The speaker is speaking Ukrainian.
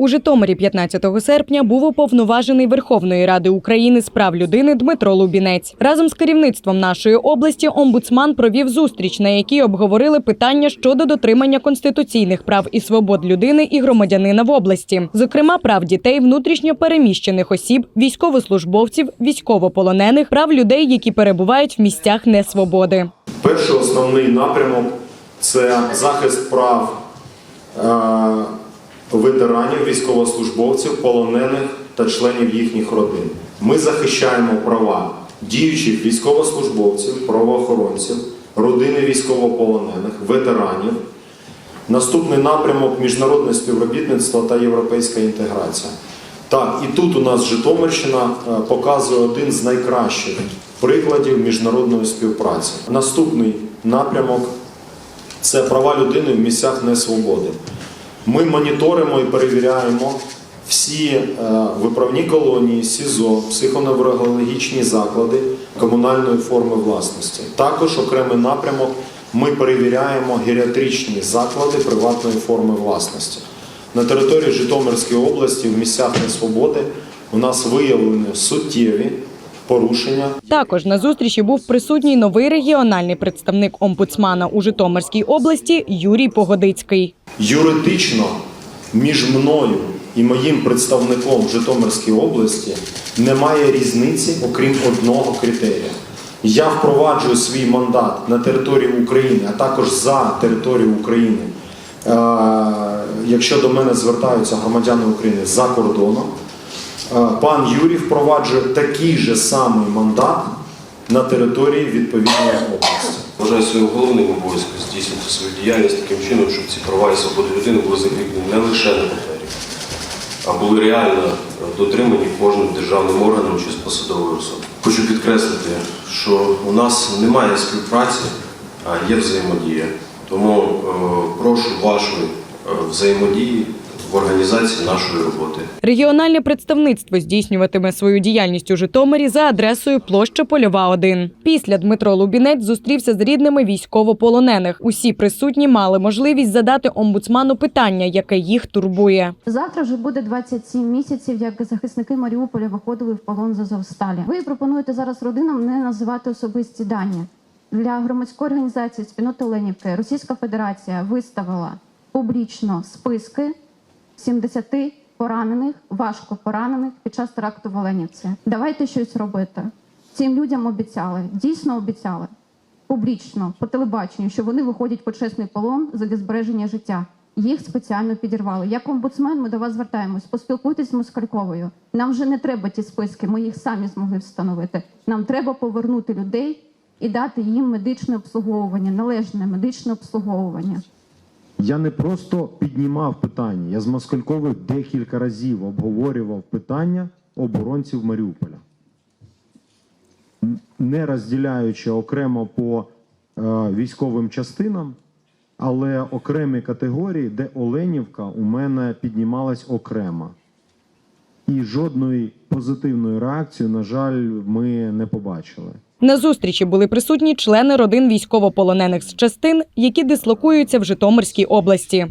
У Житомирі 15 серпня був уповноважений Верховної Ради України з прав людини Дмитро Лубінець. Разом з керівництвом нашої області омбудсман провів зустріч, на якій обговорили питання щодо дотримання конституційних прав і свобод людини і громадянина в області, зокрема прав дітей, внутрішньо переміщених осіб, військовослужбовців, військовополонених, прав людей, які перебувають в місцях несвободи. Перший основний напрямок це захист прав е, ветеранів, військовослужбовців, полонених та членів їхніх родин. Ми захищаємо права діючих військовослужбовців, правоохоронців, родини військовополонених, ветеранів. Наступний напрямок міжнародне співробітництво та європейська інтеграція. Так, і тут у нас Житомирщина е, показує один з найкращих прикладів міжнародної співпраці. Наступний напрямок це права людини в місцях несвободи. Ми моніторимо і перевіряємо всі е, виправні колонії, СІЗО, психоневрологічні заклади комунальної форми власності. Також окремий напрямок ми перевіряємо геріатричні заклади приватної форми власності. На території Житомирської області в місцях несвободи у нас виявлені суттєві порушення Також на зустрічі був присутній новий регіональний представник омбудсмана у Житомирській області Юрій Погодицький. юридично між мною і моїм представником в Житомирській області немає різниці, окрім одного критерія. Я впроваджую свій мандат на території України, а також за територію України, е, якщо до мене звертаються громадяни України за кордоном. Е, Пан Юрій впроваджує такий же самий мандат на території відповідної області. Вважаю своїм головним обов'язком здійснити свою діяльність таким чином, щоб ці права і свободи людини були закріплені не лише на папері, а були реально дотримані кожним державним органом чи з посадовою особою. Хочу підкреслити, що у нас немає співпраці, а є взаємодія. Тому е, прошу вашої е, взаємодії в організації нашої роботи. Регіональне представництво здійснюватиме свою діяльність у Житомирі за адресою площа Польова 1. Після Дмитро Лубінець зустрівся з рідними військовополонених. Усі присутні мали можливість задати омбудсману питання, яке їх турбує. Завтра вже буде 27 місяців, як захисники Маріуполя виходили в полон з Азовсталі. Ви пропонуєте зараз родинам не називати особисті дані. Для громадської організації спільноти Оленівки Російська Федерація виставила публічно списки 70 поранених, важко поранених під час теракту в Оленівці. Давайте щось робити. Цим людям обіцяли, дійсно обіцяли публічно по телебаченню, що вони виходять по чесний полон за збереження життя. Їх спеціально підірвали. Як омбудсмен, ми до вас звертаємось. Поспілкуйтесь з Москальковою. Нам вже не треба ті списки, ми їх самі змогли встановити. Нам треба повернути людей і дати їм медичне обслуговування, належне медичне обслуговування. Я не просто піднімав питання, я з Москальковою декілька разів обговорював питання оборонців Маріуполя, не розділяючи окремо по е, військовим частинам, але окремі категорії, де Оленівка у мене піднімалась окремо. І жодної позитивної реакції, на жаль, ми не побачили. На зустрічі були присутні члени родин військовополонених з частин, які дислокуються в Житомирській області.